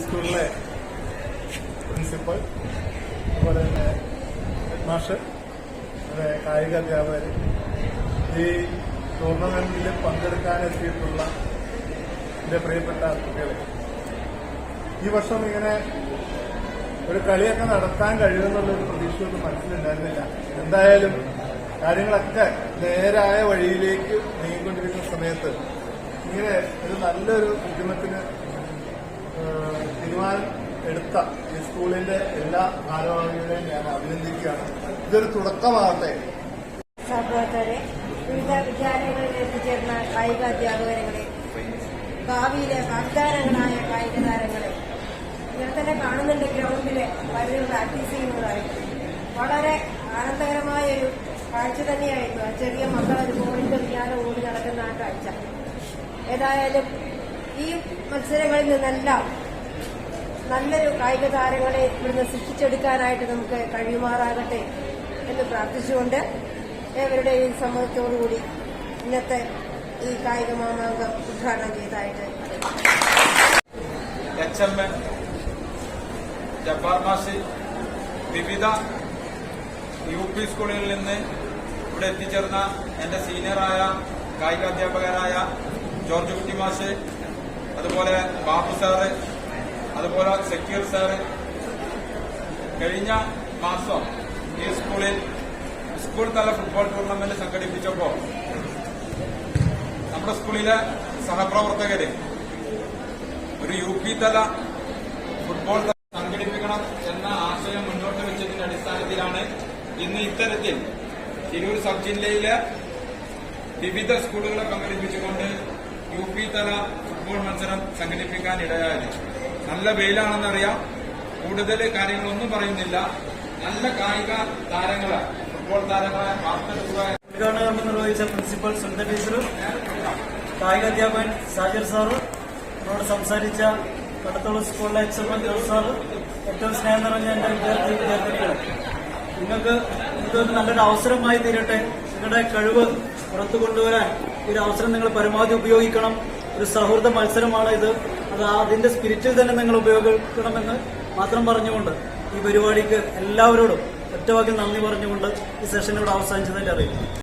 സ്കൂളിലെ പ്രിൻസിപ്പൽ അതുപോലെ തന്നെ ഹെഡ് മാസ്റ്റർ കായിക അധ്യാപകർ. ഈ ടൂർണമെന്റിൽ പങ്കെടുക്കാനെത്തിയിട്ടുള്ള എന്റെ പ്രിയപ്പെട്ട കുട്ടികളെ ഈ വർഷം ഇങ്ങനെ ഒരു കളിയൊക്കെ നടത്താൻ കഴിയുമെന്നുള്ളൊരു പ്രതീക്ഷയൊന്നും മനസ്സിലുണ്ടായിരുന്നില്ല. എന്തായാലും കാര്യങ്ങളൊക്കെ നേരായ വഴിയിലേക്ക് നീങ്ങിക്കൊണ്ടിരിക്കുന്ന സമയത്ത് ഇങ്ങനെ ഒരു നല്ലൊരു ഉദ്യമത്തിന് എടുത്ത ഈ സ്കൂളിന്റെ എല്ലാ ഭാരവാഹികളെയും ഞാൻ അഭിനന്ദിക്കുകയാണ്. ഇതൊരു തുടക്കമാകട്ടെ. സഹോദരെ വിവിധ വിദ്യാലയങ്ങളിൽ എത്തിച്ചേർന്ന കായിക അധ്യാപകരെ ഭാവിയിലെ വാഗ്ദാനങ്ങളായ കായിക താരങ്ങളെ ഞാൻ തന്നെ കാണുന്നുണ്ട് ഗ്രൗണ്ടിൽ പലരും പ്രാക്ടീസ് ചെയ്യുന്നതായി. വളരെ ആനന്ദകരമായ ഒരു കാഴ്ച തന്നെയായിരുന്നു ആ ചെറിയ മക്കൾ ബോളിന്റെ പിന്നാലെ ഓടി നടക്കുന്ന ആ കാഴ്ച. ഏതായാലും ഈ മത്സരങ്ങളിൽ നിന്നെല്ലാം നല്ലൊരു കായിക താരങ്ങളെ ഇവിടുന്ന് സൃഷ്ടിച്ചെടുക്കാനായിട്ട് നമുക്ക് കഴിയുമാറാകട്ടെ എന്ന് പ്രാർത്ഥിച്ചുകൊണ്ട് ഏവരുടെയും സമ്മതത്തോടുകൂടി ഇന്നത്തെ ഈ കായിക മാമാങ്കം ഉദ്ഘാടനം ചെയ്തതായിട്ട് എച്ച് എം എൻ ജബ്ബാർ വിവിധ യു പി സ്കൂളുകളിൽ നിന്ന് ഇവിടെ എത്തിച്ചേർന്ന എന്റെ സീനിയറായ കായികാധ്യാപകരായ ജോർജ് കുട്ടി മാഷ് അതുപോലെ ബാബു സാറ് അതുപോലെ സെക്യൂർ സാറ് കഴിഞ്ഞ മാസം ഈ സ്കൂളിൽ സ്കൂൾ തല ഫുട്ബോൾ ടൂർണമെന്റ് സംഘടിപ്പിച്ചപ്പോൾ നമ്മുടെ സ്കൂളിലെ സഹപ്രവർത്തകര് ഒരു യു പി തല ഫുട്ബോൾ സംഘടിപ്പിക്കണം എന്ന ആശയം മുന്നോട്ട് വെച്ചതിന്റെ അടിസ്ഥാനത്തിലാണ് ഇന്ന് ഇത്തരത്തിൽ തിരൂർ സബ് ജില്ലയിലെ വിവിധ സ്കൂളുകളെ പങ്കെടുപ്പിച്ചുകൊണ്ട് യു പി തല ഫുട്ബോൾ മത്സരം സംഘടിപ്പിക്കാൻ നല്ല വെയിലാണെന്നറിയാം. കൂടുതൽ കാര്യങ്ങളൊന്നും പറയുന്നില്ല. നല്ല കായിക താരങ്ങളെ ഫുട്ബോൾ താരങ്ങളെ ഉദ്ഘാടന നിർവഹിച്ച പ്രിൻസിപ്പൽ സുനിത ടീച്ചറും കായിക അധ്യാപകൻ സാജർ സാറ്. എന്നോട് സംസാരിച്ച കടത്തോളം സ്കൂളിലെ H M N Jose sir. ഏറ്റവും സ്നേഹം നിറഞ്ഞ എന്റെ വിദ്യാർത്ഥി വിദ്യാർത്ഥിനികൾ നിങ്ങൾക്ക് ഇതൊരു നല്ലൊരു അവസരമായി തീരട്ടെ. നിങ്ങളുടെ കഴിവ് പുറത്തു കൊണ്ടുവരാൻ ഒരു അവസരം നിങ്ങൾ പരമാവധി ഉപയോഗിക്കണം. ഒരു സൗഹൃദ മത്സരമാണ് ഇത്. അത് അതിന്റെ സ്പിരിറ്റിൽ തന്നെ നിങ്ങൾ ഉപയോഗിക്കണമെന്ന് മാത്രം പറഞ്ഞുകൊണ്ട് ഈ പരിപാടിക്ക് എല്ലാവരോടും ഒറ്റവാക്കിൽ നന്ദി പറഞ്ഞുകൊണ്ട് ഈ സെഷൻ ഇവിടെ അവസാനിച്ചതിന്റെ അറിയിക്കും